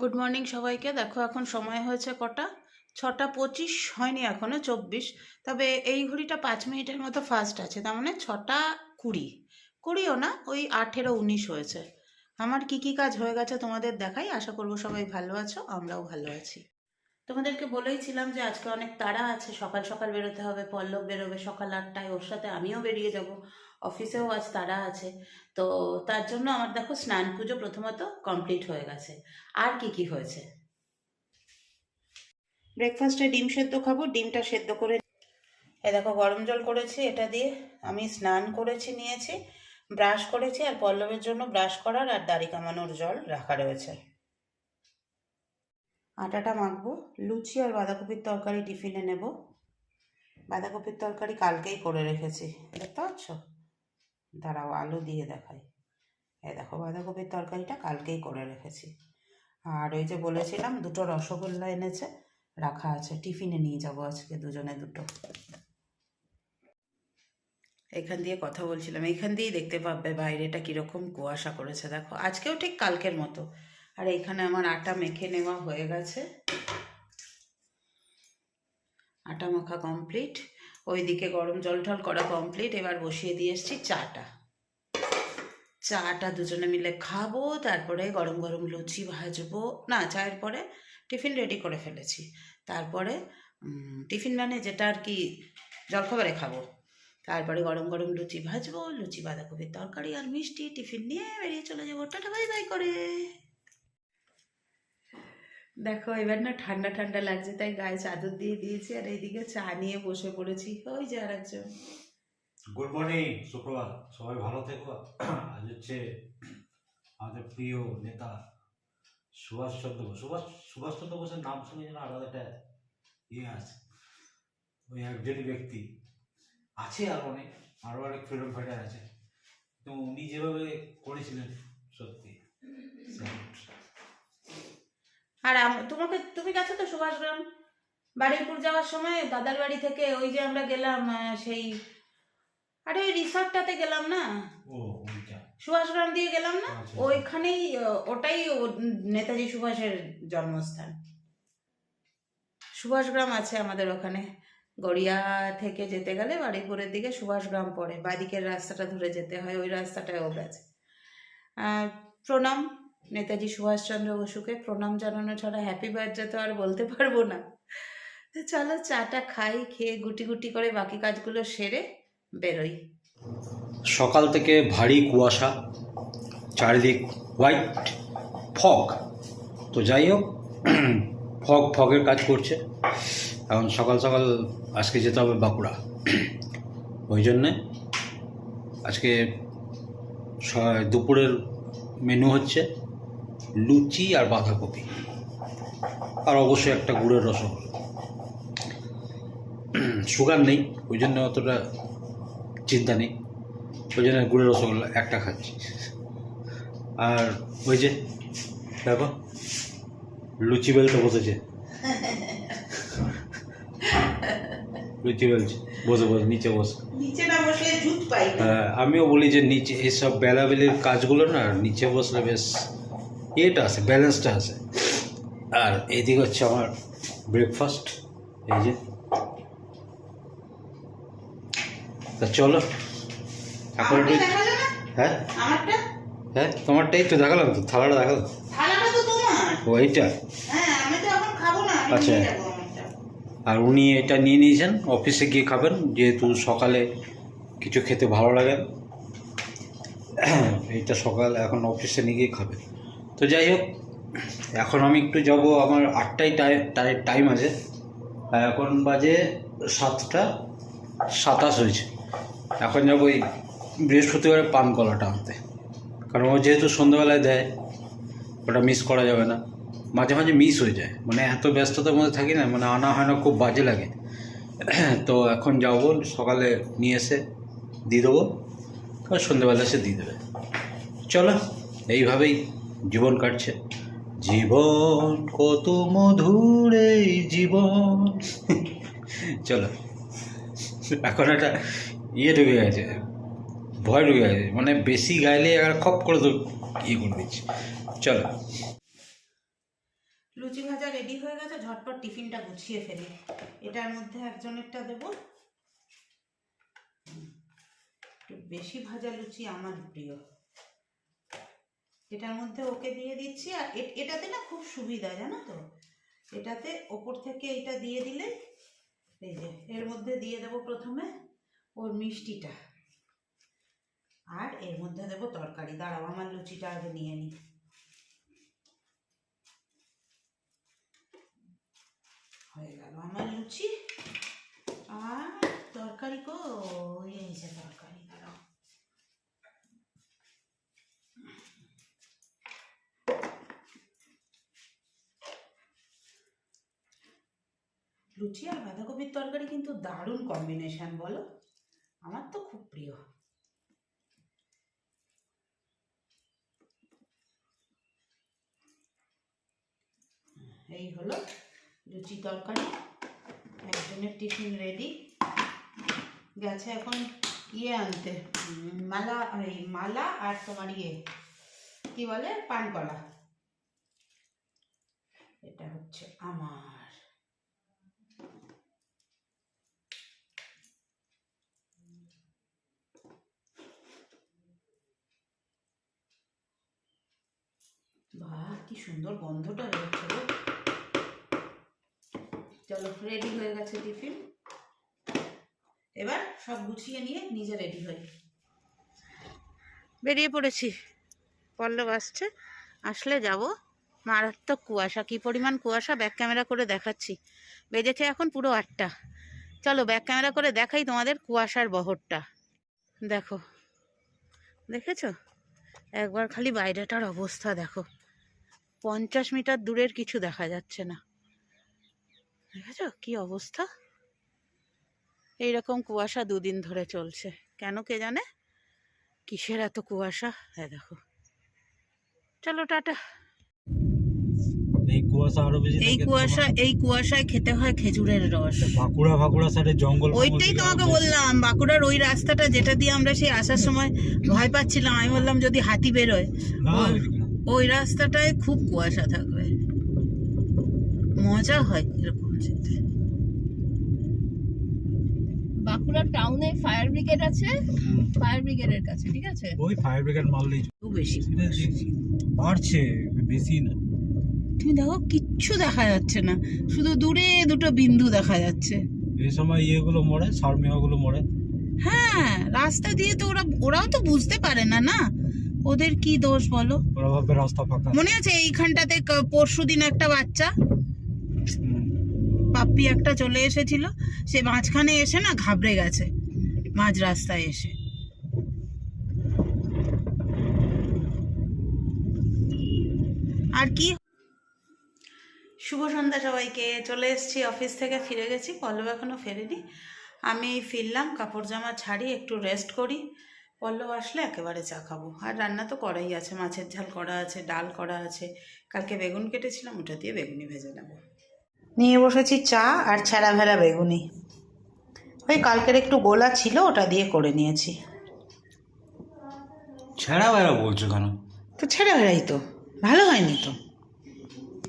Good morning সবাইকে। দেখো এখন সময় হয়েছে কটা? ছটা পঁচিশ হয়নি এখনও চব্বিশ। তবে এই ঘড়িটা পাঁচ মিনিটের মতো ফাস্ট আছে। তার মানে ছটা কুড়ি। কুড়িও না, ওই আঠেরো উনিশ হয়েছে। আমার কি কি কাজ হয়ে গেছে তোমাদের দেখাই। আশা করব সবাই ভালো আছো, আমরাও ভালো আছি। তোমাদেরকে বলেইছিলাম যে আজকে অনেক তাড়া আছে। সকাল সকাল বেরোতে হবে, পল্লব বেরোবে সকাল আটটায়, ওর সাথে আমিও বেরিয়ে যাব। অফিসেও আজ তারা আছে। তো তার জন্য আমার দেখো স্নান পুজো প্রথমত কমপ্লিট হয়ে গেছে। আর কি কি হয়েছে? ব্রেকফাস্টে ডিম সেদ্ধ খাব, ডিমটা সেদ্ধ করে এ দেখো গরম জল করেছি, এটা দিয়ে আমি স্নান করেছি, নিয়েছি, ব্রাশ করেছি, আর পল্লবের জন্য ব্রাশ করার আর দাড়ি কামানোর জল রাখা রয়েছে। আটাটা মাখবো, লুচি আর বাঁধাকপির তরকারি টিফিনে নেব। বাঁধাকপির তরকারি কালকেই করে রেখেছি। দেখতে পাচ্ছ? দাঁড়াও, আলু দিয়ে দেখাই। এই দেখো, বাঁধাকপির তরকারিটা কালকেই করে রেখেছি। আর ওই যে বলেছিলাম, দুটো রসগোল্লা এনেছে, রাখা আছে। টিফিনে নিয়ে যাব আজকে দুজনে দুটো। এখান দিয়ে কথা বলছিলাম। এখান দিয়েই দেখতে পাবে বাইরেটা কীরকম কুয়াশা করেছে। দেখো, আজকেও ঠিক কালকের মতো। আর এখানে আমার আটা মেখে নেওয়া হয়ে গেছে। আটা মাখা কমপ্লিট। ওইদিকে গরম জল টল করা কমপ্লিট এবার বসিয়ে দিয়ে এসছি চাটা। চাটা দুজনে মিলে খাব, তারপরে গরম গরম লুচি ভাজবো। না, চায়ের পরে টিফিন রেডি করে ফেলেছি। তারপরে টিফিন মানে যেটা আর কি জলখাবারে খাব। তারপরে গরম গরম লুচি ভাজবো, লুচি বাঁধাকপির তরকারি আর মিষ্টি টিফিন নিয়ে বেরিয়ে চলে যাব। টাটা বাই বাই করে। দেখো এবার না ঠান্ডা ঠান্ডা লাগছে তাই গায়ে চাদর দিয়ে দিয়েছি আর এইদিকে চা নিয়ে বসে পড়েছি। ওই যে আর একজন গুড মর্নিং সুপ্রভাত। সবাই ভালো থেকো। আজ হচ্ছে আমাদের প্রিয় নেতা সুভাষচন্দ্র বোস। সুভাষ সুভাষচন্দ্র বোসের নাম শুনে যেন আলাদা একটা ইয়ে আছে। ওই একজনই ব্যক্তি আছে আর অনেক আরও অনেক ফ্রিডম ফাইটার আছে। তো উনি যেভাবে করেছিলেন সত্যি। আর আম- তোমাকে তুমি গেছো তো সুভাষগ্রাম? বারুইপুর যাওয়ার সময় দাদার বাড়ি থেকে ওই যে আমরা গেলাম সেই আরে ওই রিসর্টটাতে গেলাম না? সুভাষগ্রাম দিয়ে গেলাম না? আচ্ছা। ওইখানেই ওটাই নেতাজি সুভাষের জন্মস্থান। সুভাষগ্রাম আছে আমাদের ওখানে। গড়িয়া থেকে যেতে গেলে বারুইপুরের দিকে সুভাষগ্রাম পড়ে। বাদিকের রাস্তাটা ধরে যেতে হয় ওই রাস্তাটায় ও গেছে। প্রণাম। নেতাজি সুভাষচন্দ্র বসুকে প্রণাম জানানো ছাড়া হ্যাপি বার্থডে তো আর বলতে পারব না। তো চলো চাটা খাই, খেয়ে গুটি গুটি করে বাকি কাজগুলো সেরে বেরোই। সকাল থেকে ভারী কুয়াশা, চারিদিক হোয়াইট ফগ তো যাই হোক ফগ ফগের কাজ করছে। এখন সকাল সকাল আজকে যেতে হবে বাঁকুড়া। ওই জন্যে আজকে দুপুরের মেনু হচ্ছে লুচি আর বাঁধাকপি। আর অবশ্যই একটা গুড়ের রসগোল্লা। সুগার নেই ওই জন্য অতটা চিন্তা নেই। ওই জন্য গুড়ের রসগোল্লা একটা খাচ্ছি। আর ওই যে দেখো লুচি বেলতে বসেছে। লুচি বেলছে। বসে বসে নিচে বসে। হ্যাঁ, আমিও বলি যে নিচে এইসব বেলাবেলির কাজগুলো না নিচে বসলে বেশ ইয়েটা আছে ব্যালেন্সটা আছে। আর এদিকে হচ্ছে আমার ব্রেকফাস্ট এই যে। তা চলো এখন হ্যাঁ? হ্যাঁ তোমারটাই তো দেখালাম তো থালাটা দেখালাম। থালাটা তো তোমার। ও এইটা? হ্যাঁ আচ্ছা। আর উনি এটা নিয়ে নিয়েছেন অফিসে গিয়ে খাবেন যেহেতু সকালে কিছু খেতে ভালো লাগে। এইটা সকাল এখন অফিসে নিয়ে গিয়ে খাবে তো যাই হোক, এখন আমি একটু যাব, আমার আটটায় টাইম টাইম আছে। এখন বাজে সাতটা সাতাশ হয়েছে। এখন যাব ওই বৃহস্পতিবারে পান কলাটা আনতে। কারণ ও যেহেতু সন্ধ্যাবেলায় দেয়, ওটা মিস করা যাবে না। মাঝে মাঝে মিস হয়ে যায়। মানে এত ব্যস্ততার মধ্যে থাকি না মানে আনা হয় না, খুব বাজে লাগে। তো এখন যাব, সকালে নিয়ে এসে দিয়ে দেবো। আর এসে দিয়ে দেবে। চলো, এইভাবেই জীবন কাটছে। জীবন কত মধুর এই জীবন। চলো, এখন একটা ইয়ে ঢুকে গেছে, ভয় ঢুকে গেছে মানে বেশি গাইলে আর খপ করে তো ইয়ে করে দিচ্ছি। চলো। লুচি ভাজা রেডি হয়ে গেছে, ঝটপট টিফিনটা গুছিয়ে ফেলি। এটার মধ্যে একজনেরটা দেব। একটু বেশি ভাজা লুচি আমার প্রিয়। এটার মধ্যে ওকে দিয়ে দিচ্ছি, আর এটাতে না খুব সুবিধা, জানো তো? এটাতে ওপর থেকে এটা দিয়ে দিলে, এই যে, এর মধ্যে দিয়ে দেবো প্রথমে ওর মিষ্টিটা। আর এর মধ্যে দেবো তরকারি। দাঁড়াও, আমার লুচিটা আগে নিয়ে নিই হয়ে গেল আমার লুচি। আর তরকারি কো এই যে তরকারি দাঁড়াও লুচি আর বাঁধাকপির তরকারি কিন্তু দারুণ কম্বিনেশন বলো? আমার তো খুব প্রিয়। এই হলো লুচি তরকারি। একজনের টিফিন রেডি গেছে এখন ইয়ে আনতে মালা, এই মালা আর তোমার ইয়ে কি বলে? পানকলা। এটা হচ্ছে আমার। বাহ, কি সুন্দর গন্ধটা গো। চলো রেডি হয়ে গেছে টিফিন। এবার সব গুছিয়ে নিয়ে নিজে রেডি হই। বেরিয়ে পড়েছি। পল্লব আসছে। আসলে যাব। মারাত্মক কুয়াশা, কি পরিমাণ কুয়াশা ব্যাক ক্যামেরা করে দেখাচ্ছি। বেজেছে এখন পুরো আটটা। চলো ব্যাক ক্যামেরা করে দেখাই তোমাদের কুয়াশার বহরটা। দেখো। দেখেছ? একবার খালি বাইরেটার অবস্থা, দেখো। পঞ্চাশ মিটার দূরের কিছু দেখা যাচ্ছে না। দেখেছ কি অবস্থা? এইরকম কুয়াশা দুদিন ধরে চলছে। কেন কে জানে? কিসের এত কুয়াশা? হ্যাঁ দেখো। চলো টাটা। এই কুয়াশা আরও বেশি এই কুয়াশা এই কুয়াশায় খেতে হয় খেজুরের রস। বাঁকুড়া বাঁকুড়া সাইডে জঙ্গল ওইটাই তোমাকে বললাম বাঁকুড়ার ওই রাস্তাটা যেটা দিয়ে আমরা সেই আসার সময় ভয় পাচ্ছিলাম। আমি বললাম যদি হাতি বেরোয় ওই রাস্তাটায় খুব কুয়াশা থাকবে। মজা হয় এরকম যেতে। বাঁকুড়া টাউনে ফায়ার ব্রিগেড আছে? ফায়ার ব্রিগেডের কাছে ঠিক আছে? ওই ফায়ার ব্রিগেড মারলেই খুব বেশি বাড়ছে বেশি না। তুমি দেখো কিচ্ছু দেখা যাচ্ছে না। শুধু দূরে দুটো বিন্দু দেখা যাচ্ছে। এই সময় ইয়েগুলো মরে সারমেয়াগুলো মরে। হ্যাঁ রাস্তা দিয়ে তো ওরা ওরাও তো বুঝতে পারে না না? ওদের কি দোষ বলো? রাস্তা ফাঁকা। মনে আছে এইখানটাতে পরশু দিন একটা বাচ্চা। পাপ্পি একটা চলে এসেছিল সে মাঝখানে এসে না ঘাবড়ে গেছে মাঝ রাস্তায় এসে। আর কি? শুভ সন্ধ্যা সবাইকে চলে এসেছি অফিস থেকে ফিরে গেছি পল্লব এখনও ফেরেনি। আমি ফিরলাম কাপড় জামা ছাড়ি একটু রেস্ট করি। পল্লব আসলে একেবারে চা খাব। আর রান্না তো করাই আছে মাছের ঝাল করা আছে ডাল করা আছে। কালকে বেগুন কেটেছিলাম ওটা দিয়ে বেগুনি ভেজে নেব। নিয়ে বসেছি চা আর ছেঁড়া ভেড়া বেগুনি। ওই কালকের একটু গোলা ছিল ওটা দিয়ে করে নিয়েছি। ছেঁড়া ভেড়া বলছো কেন? তো ছেঁড়া ভেড়াই তো ভালো হয়নি তো।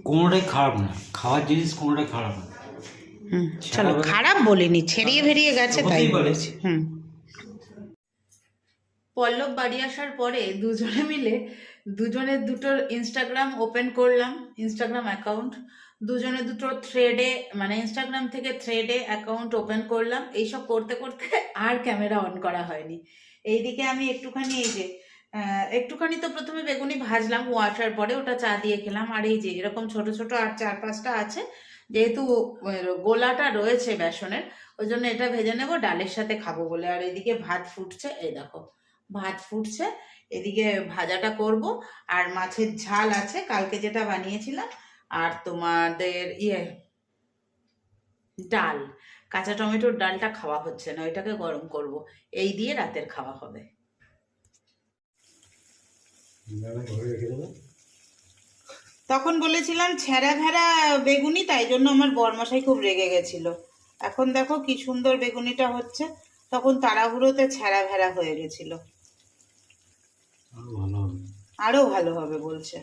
কোনোটাই খারাপ না খাওয়ার জিনিস কোনোটাই খারাপ না। হুম চলো খারাপ বলিনি ছেড়িয়ে ভেড়িয়ে গেছে তাই বলেছি। হুম। পল্লব বাড়ি আসার পরে দুজনে মিলে দুজনের দুটো ইনস্টাগ্রাম ওপেন করলাম ইনস্টাগ্রাম অ্যাকাউন্ট দুজনে দুটো থ্রেডে মানে ইনস্টাগ্রাম থেকে থ্রেডে অ্যাকাউন্ট ওপেন করলাম। এইসব করতে করতে আর ক্যামেরা অন করা হয়নি। এইদিকে আমি একটুখানি এই যে একটুখানি তো প্রথমে বেগুনি ভাজলাম ও আসার পরে ওটা চা দিয়ে খেলাম। আর এই যে, এরকম ছোট ছোট আর চার পাঁচটা আছে, যেহেতু গোলাটা রয়েছে বেসনের, ওই জন্য এটা ভেজে নেব, ডালের সাথে খাব বলে। আর এদিকে ভাত ফুটছে, এই দেখো। ভাত ফুটছে, এদিকে ভাজাটা করব। আর মাছের ঝাল আছে, কালকে যেটা বানিয়েছিলাম। আর তোমাদের ইয়ে ডাল। কাঁচা টমেটোর ডালটা খাওয়া হচ্ছে না, ওইটাকে গরম করব। এই দিয়ে রাতের খাওয়া হবে। তখন বলেছিলাম, ছেঁড়া ভেড়া বেগুনি, তাই জন্য আমার বরমশাই খুব রেগে গেছিল। এখন দেখো কি সুন্দর বেগুনিটা হচ্ছে। তখন তাড়াহুড়োতে ছেঁড়া ভেড়া হয়ে গেছিল। আরও ভালো হবে বলছে।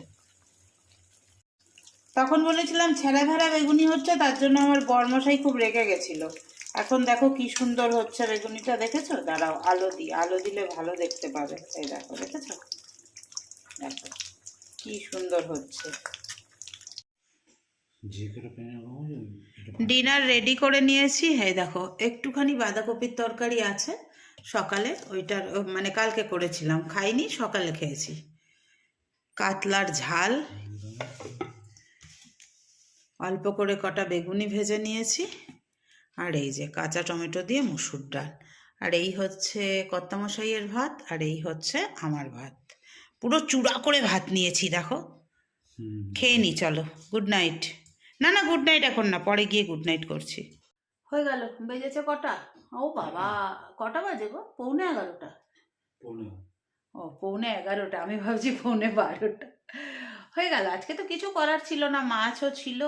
তখন বলেছিলাম ছেঁড়া ভেড়া বেগুনি হচ্ছে তার জন্য আমার বরমশাই খুব রেগে গেছিল। এখন দেখো কি সুন্দর হচ্ছে বেগুনিটা দেখেছ? দাঁড়াও আলো দিই আলো দিলে ভালো দেখতে পাবে। এই দেখো দেখেছ? দেখো কি সুন্দর হচ্ছে। ডিনার রেডি করে নিয়েছি। এই দেখো একটুখানি বাঁধাকপির তরকারি আছে। সকালে ওইটার মানে কালকে করেছিলাম। খাইনি, সকালে খেয়েছি। কাতলার ঝাল। অল্প করে কটা বেগুনি ভেজে নিয়েছি। আর এই যে কাঁচা টমেটো দিয়ে মুসুর ডাল। আর এই হচ্ছে কর্তামশাইয়ের ভাত, আর এই হচ্ছে আমার ভাত। পুরো চূড়া করে ভাত নিয়েছি, দেখো। খেয়ে নি, চলো। গুড নাইট না না গুড নাইট এখন না, পরে গিয়ে গুড নাইট করছি। হয়ে গেল, বেজেছে কটা? ও বাবা কটা বাজে গো পৌনে এগারোটা পৌনে ও পৌনে এগারোটা আমি ভাবছি পৌনে বারোটা হয়ে গেল আজকে তো কিছু করার ছিল না মাছও ছিল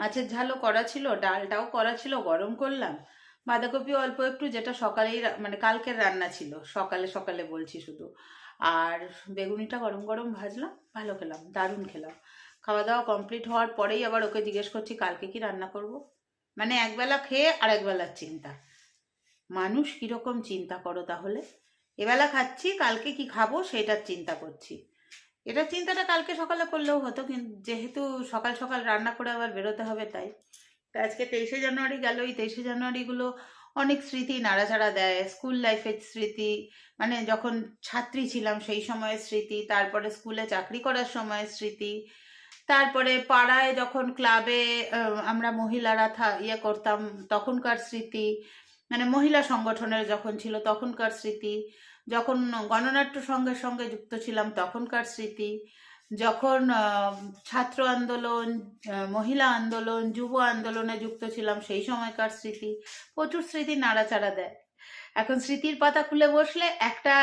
মাছের ঝালও করা ছিল ডালটাও করা ছিল গরম করলাম বাঁধাকপি অল্প একটু যেটা সকালেই মানে কালকের রান্না ছিল সকালে সকালে বলছি শুধু। আর বেগুনিটা গরম গরম ভাজলাম ভালো খেলাম দারুণ খেলাম। খাওয়া দাওয়া কমপ্লিট হওয়ার পরেই আবার ওকে জিজ্ঞেস করছি কালকে কি রান্না করব? মানে একবেলা খেয়ে আর একবেলার চিন্তা। মানুষ কীরকম চিন্তা করো তাহলে? এবেলা খাচ্ছি, কালকে কি খাব সেটার চিন্তা করছি। এটার চিন্তাটা কালকে সকালে করলেও হতো, কিন্তু যেহেতু সকাল সকাল রান্না করে আবার বেরোতে হবে তাই। তা আজকে তেইশে জানুয়ারি গেল, এই তেইশে জানুয়ারিগুলো অনেক স্মৃতি নাড়াচাড়া দেয়, স্কুল লাইফের স্মৃতি মানে যখন ছাত্রী ছিলাম সেই সময়ের স্মৃতি, তারপরে স্কুলে চাকরি করার সময়ের স্মৃতি, তারপরে পাড়ায় যখন ক্লাবে আমরা মহিলারা ইয়ে করতাম, তখনকার স্মৃতি মানে মহিলা সংগঠনের যখন ছিল তখনকার স্মৃতি, যখন গণনাট্য সংঘের সঙ্গে যুক্ত ছিলাম তখনকার স্মৃতি, যখন ছাত্র আন্দোলন মহিলা আন্দোলন, যুব আন্দোলনে যুক্ত ছিলাম সেই সময়কার স্মৃতি, প্রচুর স্মৃতি নাড়াচাড়া দেয়। এখন স্মৃতির পাতা খুলে বসলে একটা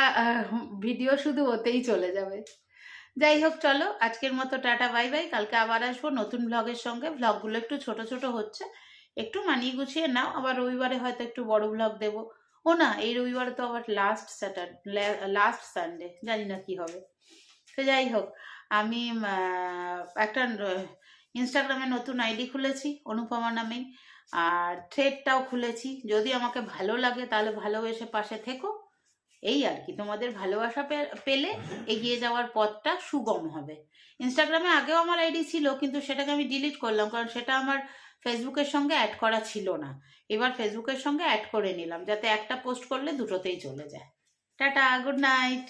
ভিডিও শুধু ওতেই চলে যাবে। যাই হোক, চলো আজকের মতো টাটা, বাই বাই, কালকে আবার আসব নতুন ব্লগের সঙ্গে। ব্লগগুলো একটু ছোট ছোট হচ্ছে। একটু মানিয়ে গুছিয়ে নাও, আবার রবিবারে হয়তো একটু বড় ব্লগ দেবো। ও না, এই রবিবারে তো আবার লাস্ট স্যাটারডে লাস্ট সানডে জানি না কি হবে। তো যাই হোক, আমি একটা ইনস্টাগ্রামে নতুন আইডি খুলেছি, অনুপমা নামেই আর থ্রেডটাও খুলেছি। যদি আমাকে ভালো লাগে, তাহলে ভালোবেসে পাশে থেকো। এই আর কি, তোমাদের ভালোবাসা পেলে এগিয়ে যাওয়ার পথটা সুগম হবে। ইনস্টাগ্রামে আগেও আমার আইডি ছিল, কিন্তু সেটাকে আমি ডিলিট করলাম, কারণ সেটা আমার ফেসবুকের সঙ্গে অ্যাড করা ছিল না। এবার ফেসবুকের সঙ্গে অ্যাড করে নিলাম, যাতে একটা পোস্ট করলে দুটোতেই চলে যায়। Tata good night